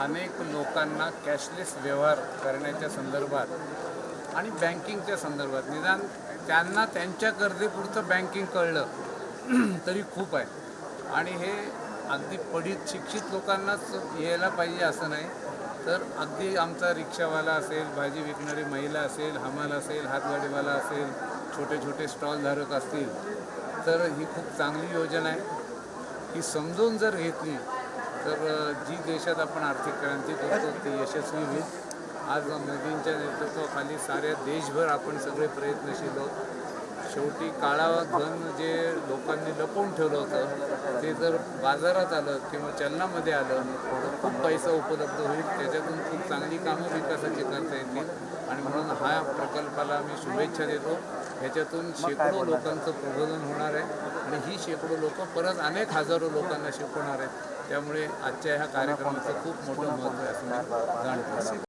अनेक लोकांना कॅशलेस व्यवहार करण्याच्या संदर्भात आणि बँकिंगच्या संदर्भात. निदान त्यांना त्यांच्या गरजेपुरतं बँकिंग कळलं तरी खूप आहे. आणि हे अगदी पडीत शिक्षित लोकांनाच यायला पाहिजे असं नाही. तर अगदी आमचा रिक्षावाला असेल भाजी विकणारी महिला असेल हमाल असेल हातगाडीवाला असेल छोटे छोटे स्टॉलधारक असतील तर ही खूप चांगली योजना आहे. ही समजून जर घेतली तर जी देशात आपण आर्थिक क्रांती करतो ती यशस्वी होईल. आज मोदींच्या नेतृत्वाखाली साऱ्या देशभर आपण सगळे प्रयत्नशील आहोत. शेवटी काळा धन जे लोकांनी लपवून ठेवलं होतं ते जर बाजारात आलं किंवा चलनामध्ये आलं तर खूप पैसा उपलब्ध होईल. त्याच्यातून खूप चांगली कामं विकासाची करता येतील. आणि म्हणून हा प्रकल्पाला मी शुभेच्छा देतो. ह्याच्यातून शेकडो लोकांचं प्रबोधन होणार आहे. आणि ही शेकडो लोक परत अनेक हजारो लोकांना शिकवणार आहेत. त्यामुळे आजच्या ह्या कार्यक्रमाचं खूप मोठं महत्त्व असणार असं मी जाणतो.